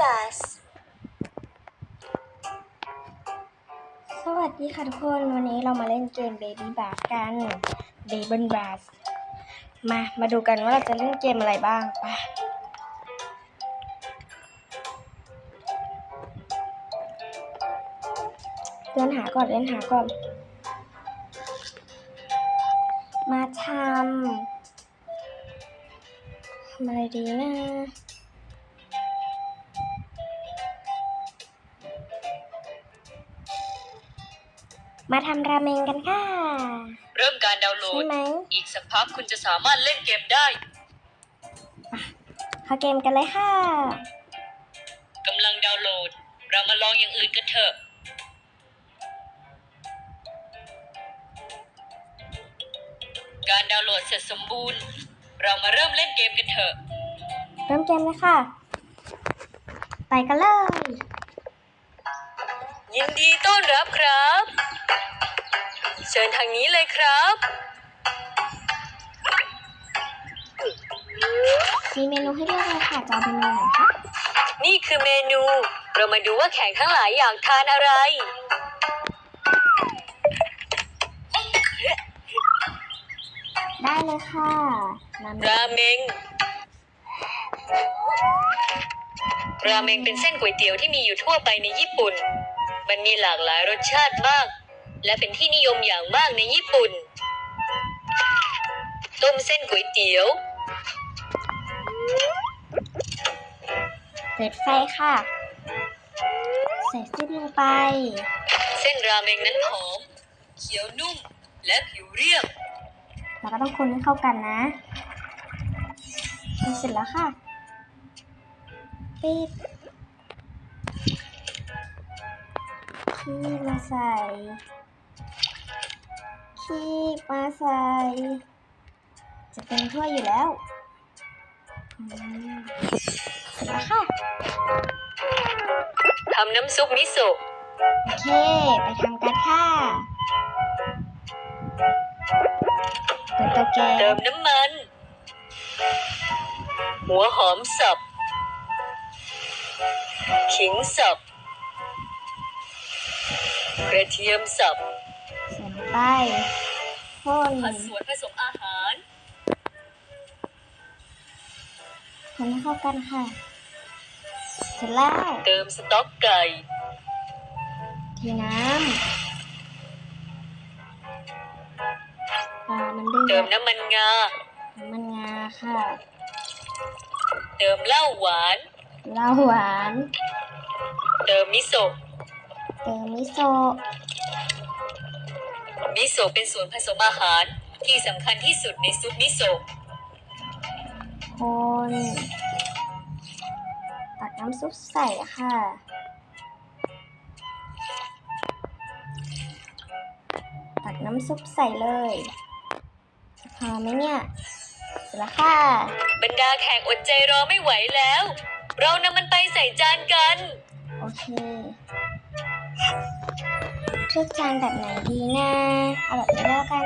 Bus สวัสดีค่ะทุกคน วันนี้เรามาเล่นเกม Baby b a s กัน Baby b a s มา มาดูกันว่าเราจะเล่นเกมอะไรบ้างไปเล่นหาก่อน เล่นหาก่อน มาทำทำอะไรดีนะ มาทำราเมงกันค่ะ เริ่มการดาวน์โหลใช่ดไหมอีกสักพักคุณจะสามารถเล่นเกมได้เข้าเกมกันเลยค่ะ กำลังดาวน์โหลด เรามาลองอย่างอื่นกันเถอะ การดาวน์โหลดเสร็จสมบูรณ์ เรามาเริ่มเล่นเกมกันเถอะ เริ่มเกมเลยค่ะ ไปกันเลย ยินดีต้อนรับครับ เชิญทางนี้เลยครับ มีเมนูให้เลือกเลยค่ะจะเอาเป็นเมนูไหนคะนี่คือเมนู เรามาดูว่าแขกทั้งหลายอยากทานอะไร ได้เลยค่ะราเมรางเมง ราเมงเป็นเส้นก๋วยเตี๋ยวที่มีอยู่ทั่วไปในญี่ปุ่น มันมีหลากหลายรสชาติมาก และเป็นที่นิยมอย่างมากในญี่ปุ่น ต้มเส้นก๋วยเตี๋ยว เปิดไฟค่ะ ใส่ซุปลงไป เส้นราเมงนั้นหอม เขียวนุ่ม และผิวเรียบ แล้วก็ต้องคนให้เข้ากันนะเสร็จแล้วค่ะ ปิด คีบมาใส่คีบมาใส่ จะเป็นถ้วยอยู่แล้วอืมเสร็จแล้วค่ะ ทำน้ำซุปมิโซะโอเค ไปทำกันค่ะเปิดเตาแก๊เติสมน้ำมัน หัวหอมสับ ขิงสับ กระเทียมสับใส่ลงไปข้นผัดส่วนผสมอาหารคนให้เข้ากันค่ะเสร็จแล้วเติมสต๊อกไก่เทน้ำปลามันเดืเติอมดน้ำมันงา น้ำมันงาค่ะ เติมเหล้าหวานเหล้าหวาน เติมมิโซะ เติมมิโซะมิโซะเป็นส่วนผสมอาหารที่สำคัญที่สุดในซุปมิโซะคนตักน้ำซุปใส่ค่ะ ตักน้ำซุปใส่เลยจะพอไหมเนี่ยเสร็จแล้วค่ะ บรรดาแขกอดใจรอไม่ไหวแล้ว เรานำมันไปใส่จานกัน โอเค เลือกจานแบบไหนดีนะเอาแบบนี้แล้วกัน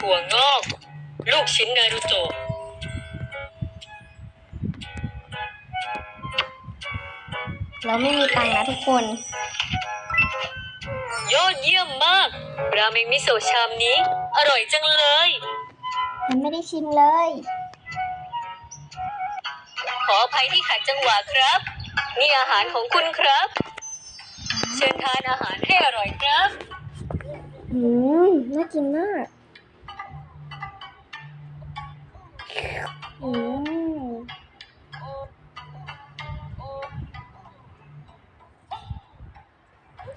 ถั่วงอก ลูกชิ้นนารูโตะเราไม่มีตังค์นะทุกคน ยอดเยี่ยมมาก ราเมงมิโซะชามนี้ อร่อยจังเลยยังไม่ได้ชิมเลย ออภัยที่ขัดจังหวะครับ นี่อาหารของคุณครับ เชิญทานอาหารให้อร่อยครับ อืมน่ากินมากอืม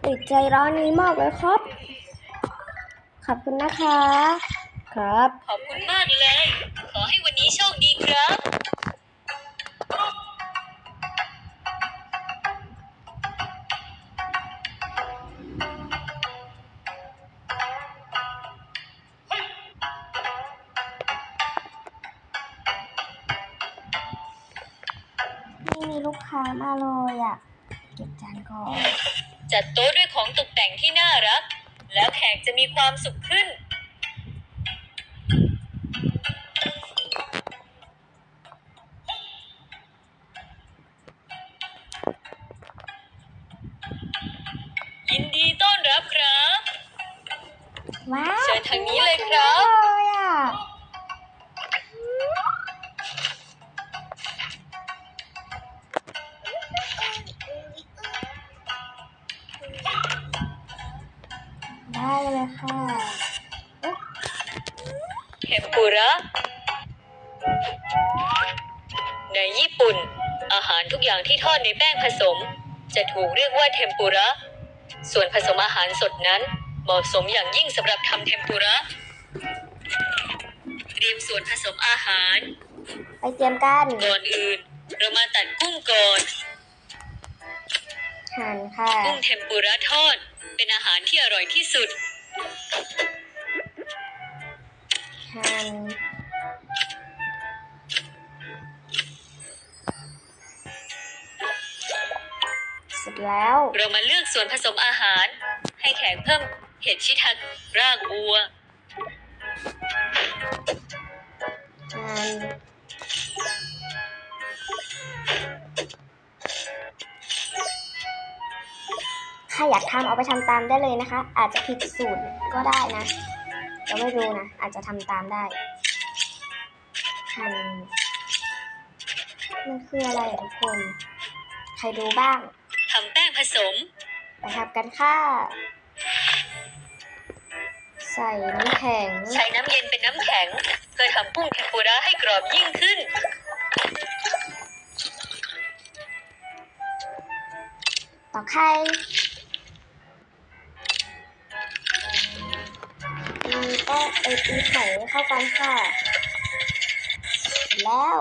ติดใจร้านนี้มากเลยครับ ขอบคุณนะคะ ครับ ขอบคุณมากเลย ขอให้วันนี้โชคดีครับ ลูกค้ามาเลยอะ เก็บจานก่อน จัดโต๊ะด้วยของตกแต่งที่น่ารัก แล้วแขกจะมีความสุขขึ้น เลยค่ะเอ๊ะเทมปุระ ในญี่ปุ่น อาหารทุกอย่างที่ทอดในแป้งผสม จะถูกเรียกว่าเทมปุระ ส่วนผสมอาหารสดนั้น เหมาะสมอย่างยิ่งสำหรับทำเทมปุระ เตรียมส่วนผสมอาหาร ไปเตรียมกันก่อนอื่น เรามาตัดกุ้งก่อนหั่นค่ะ กุ้งเทมปุระทอดเป็นอาหารที่อร่อยที่สุด หั่นเสร็จแล้ว เรามาเลือกส่วนผสมอาหาร ให้แขกเพิ่มเห็ดชิทักรากบัวหั่ ใครอยากทำเอาไปทำตามได้เลยนะคะ อาจจะผิดสูตรก็ได้นะเราไม่รู้นะ อาจจะทำตามได้หั่นมันคืออะไรอะทุกคน ใครรู้บ้างทำแป้งผสมไปทำกันค่ะ ใส่น้ำแข็ง ใช้น้ำเย็นเป็นน้ำแข็ง เพื่อทำกุ้งเทมปุระให้กรอบยิ่งขึ้นต่อไข่ ตีแป้งไปตีไข่ให้เข้ากันค่ะ แล้ว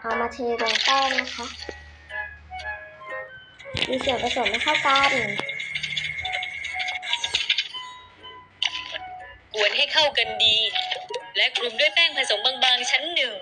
เอามาเทลงแป้งนะคะมีส่วนผสมให้เข้ากันกวนให้เข้ากันดี และคลุมด้วยแป้งผสมบางๆชั้นหนึ่ง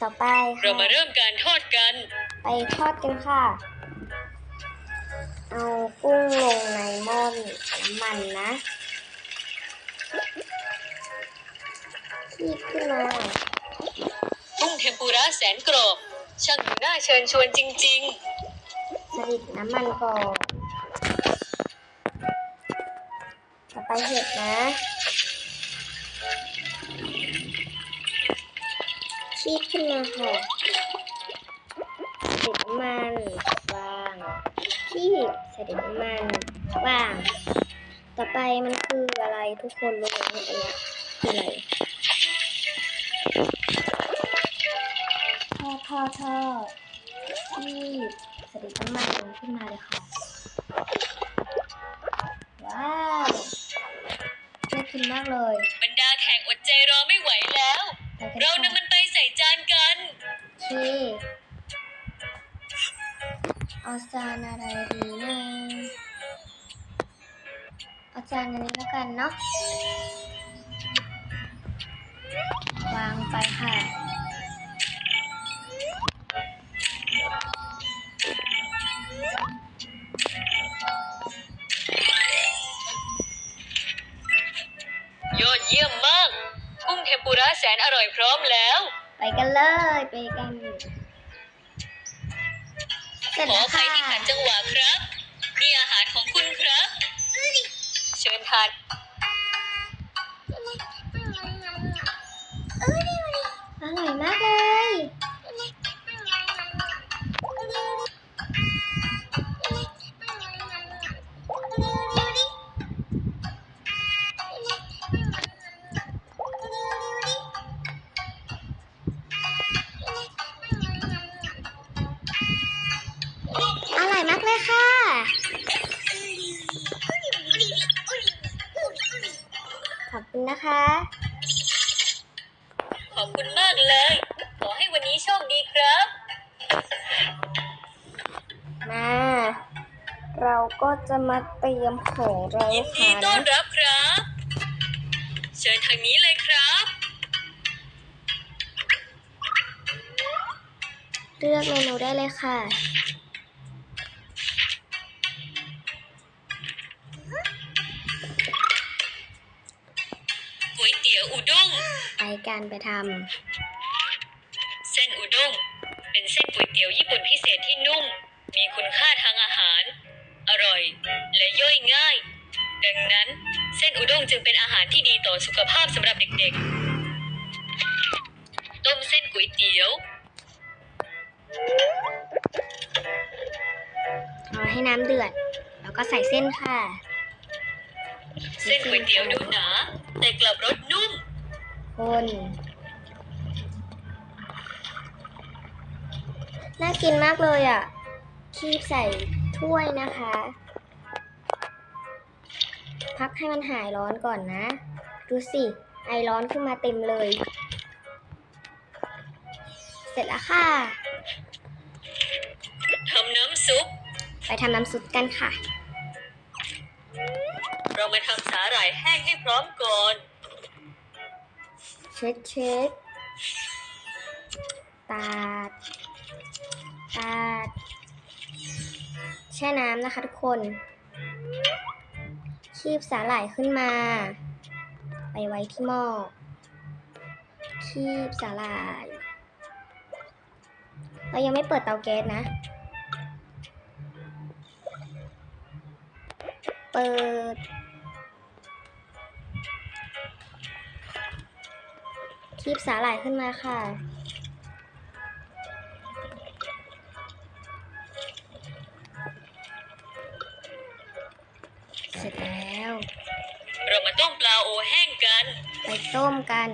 ต่อไปเราค่ะ มาเริ่มการทอดกัน ไปทอดกันค่ะ เอากุ้งลงในหม้อน้ำมันนะคีบขึ้นมา กุ้งเทมปุระแสนกรอบ ช่างดูน่าเชิญชวนจริง สลิดน้ำมันก่อน ต่อไปเห็ดนะ คีบขึ้นมาค่ะเสร็จมันวางคีบเสร็จมันวาง ต่อไปมันคืออะไรทุกคนรู้ไหมอันเนี้ยคืออะไร เอาจานอันนี้แล้วกันเนาะวางไปค่ะยอดเยี่ยมมาก กุ้งเทมปุระแสนอร่อยพร้อมแล้ว ไปกันเลยไปกันเสร็จขอแล้อวภัค่ะยที่ขัดจังหวะครับ นี่อาหารของคุณครับเชิญ ทานอร่อยมากเลย มา เราก็จะมาเตรียมของเรายินดีค่ะต้อนนะรับครับ เชิญทางนี้เลยครับ เลือกเมนูได้เลยค่ะ ก๋วยเตี๋ยวอุด้ง ไปกันไปทเก๋วยเตี๋ยวญี่ปุ่นพิเศษที่นุ่ม มีคุณค่าทางอาหาร อร่อย และย่อยง่าย ดังนั้น เส้นอุด้งจึงเป็นอาหารที่ดีต่อสุขภาพสำหรับเด็กๆ ต้มเส้นก๋วยเตี๋ยวำรอให้น้ำเดือด แล้วก็ใส่เส้นค่ะ เส้นก๋วยเตี๋ยวดูหนาแต่กลับรสนุ่ม คน น่ากินมากเลยอะ คีบใส่ถ้วยนะคะ พักให้มันหายร้อนก่อนนะ ดูสิ ไอร้อนขึ้นมาเต็มเลย เสร็จแล้วค่ะทำน้ำซุป ไปทำน้ำซุปกันค่ะ เรามาทำสาหร่ายแห้งให้พร้อมก่อน เช็ดเช็ดตาด ตาดแช่น้ำนะคะทุกคน คีบสาหร่ายขึ้นมา ไปไว้ที่หม้อ คีบสาหร่าย เรายังไม่เปิดเตาแก๊สนะ เปิด คีบสาหร่ายขึ้นมาค่ะ กัน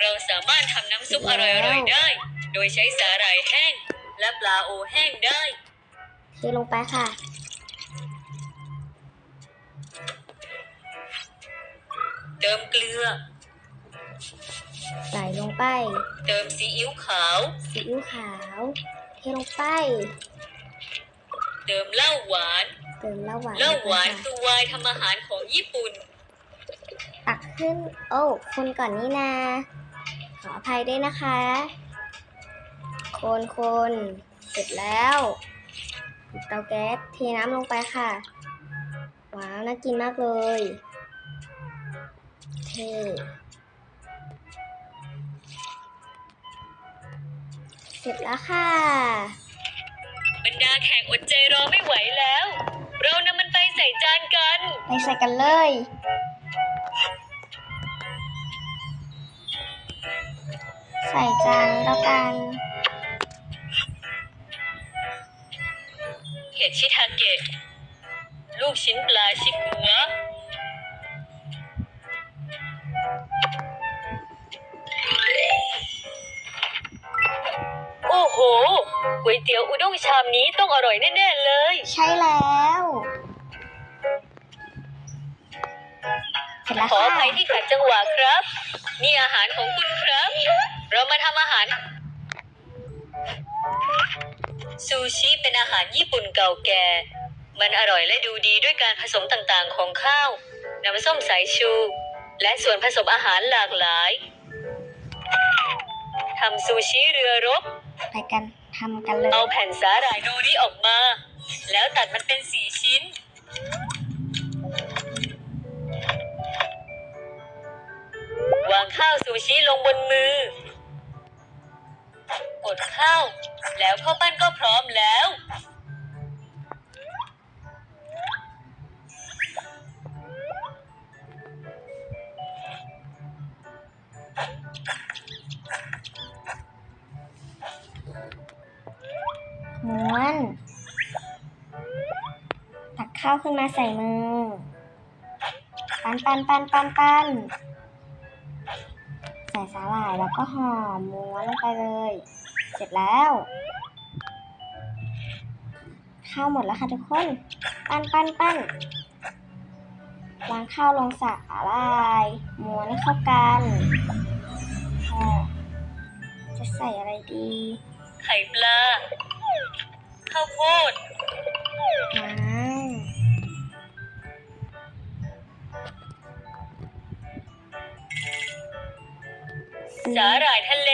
เราสามารถทำน้ำซุปอร่อยๆได้ โดยใช้สาหร่ายแห้ง และปลาโอแห้งได้เทลงไปค่ะ เติมเกลือ ใส่ลงไป เติมซีอิ๊วขาว ซีอิ๊วขาว เทลงไป เติมเหล้าหวาน เติมเหล้าหวานเหล้าหวานลงไปคือไวน์ทำอาหารของญี่ปุ่น ตักขึ้น โอ้คนก่อนนี่นา ขออภัยด้วยนะคะ คนคนเสร็จแล้วปิดเตาแก๊สเทน้ำลงไปค่ะ ว้าวน่ากินมากเลยเทเสร็จแล้วค่ะ บรรดาแขกอดใจรอไม่ไหวแล้ว เรานำมันไปใส่จานกัน ไปใส่กันเลย ใส่จานนี้แล้วกัน เห็ดชิทาเกะลูกชิ้นปลาชิกัว โอ้โหก๋วยเตี๋ยวอุด้งชามนี้ต้องอร่อยแน่ๆเลย ใช่แล้ว เสร็จแล้วขอค่ะอภัยที่ขัดจังหวะครับ นี่อาหารของคุณครับ เรามาทำอาหาร ซูชิเป็นอาหารญี่ปุ่นเก่าแก่ มันอร่อยและดูดีด้วยการผสมต่างๆของข้าว น้ำส้มสายชู และส่วนผสมอาหารหลากหลายทำซูชิเรือรบ ไปกันทำกันเลย เอาแผ่นสาหร่ายโนริออกมา แล้วตัดมันเป็นสี่ชิ้น วางข้าวซูชิลงบนมือกด ข้าว แล้วข้าวปั้นก็พร้อมแล้ว ม้วน ตักข้าวขึ้นมาใส่มือ ปันปันปันปันปันใส่สาหร่ายแล้วก็ห่อม้วนลงไปเลย ร็จแล้ว ข้าวหมดแล้วค่ะทุกคน ปั้นปั้นปั้นวางข้าวลงสาหร่ายม้วนให้เข้ากันค่ะจะใส่อะไรดี ไข่ปลา ข้าวโพดว้าวสีสาหร่ายทะเล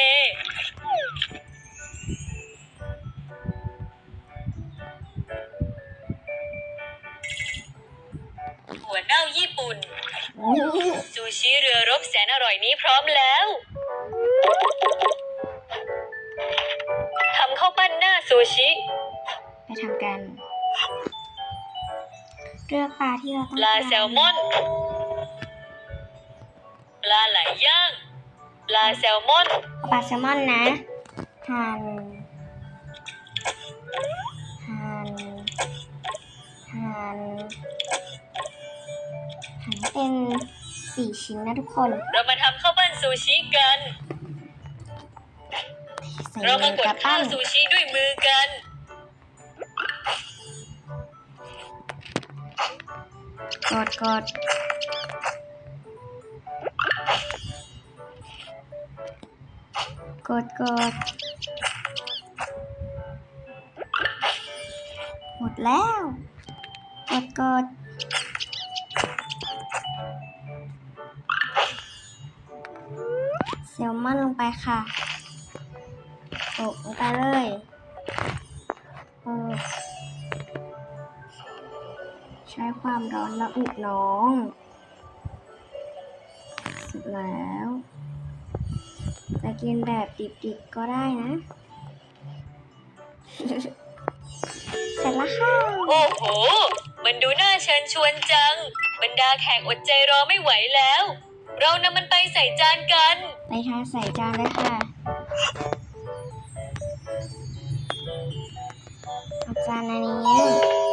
ซูชิเรือรบแสนอร่อยนี้พร้อมแล้วทำข้าวปั้นหน้าซูชิ ไปทำกัน เลือกปลาที่เราต้องปลาการแซลมอน ปลาไหลย่าง ปลาแซลมอน ปลาแซลมอนนะหั่นหั่นหั่นหั่นให้ เป็นสี่ชิ้นนะทุกคน เรามาทำข้าวปั้นซูชิกัน ใส่เรามืมาอกดกับข้าปั้วนซูชิด้วยมือกัน กดกดกดกดหมดแล้ว กดกด ซลมอนลงไปค่ะโปะลงไปเลยโปะใช้ความร้อนละอุน้อง เสร็จแล้ว จะกินแบบดิบๆก็ได้นะ เสร็จแล้วค่ะ โอ้โห มันดูน่าเชิญชวนจัง บรรดาแขกอดใจรอไม่ไหวแล้ว เรานำมันไปใส่จานกัน ไปทานใส่จานเลยค่ะเอาจานอันนี้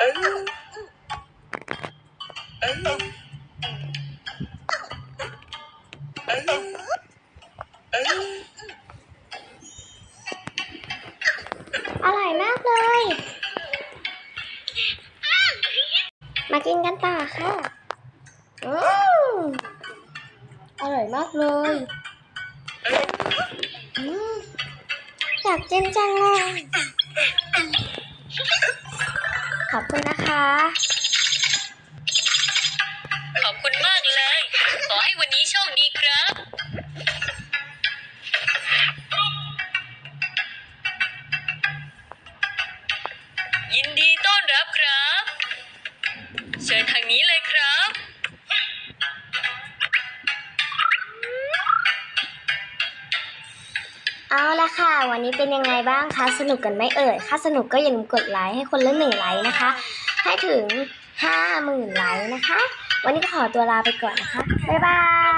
อ ดีครับ ยินดีต้อนรับครับ เชิญทางนี้เลยครับ เอาละค่ะ วันนี้เป็นยังไงบ้างคะ สนุกกันไหมเอ่ย ถ้าสนุกก็อย่าลืมกดไลค์ให้คนละหนึ่งไลค์นะคะ ให้ถึงห้าหมื่นไลค์นะคะ วันนี้ก็ขอตัวลาไปก่อนนะคะ บ๊ายบาย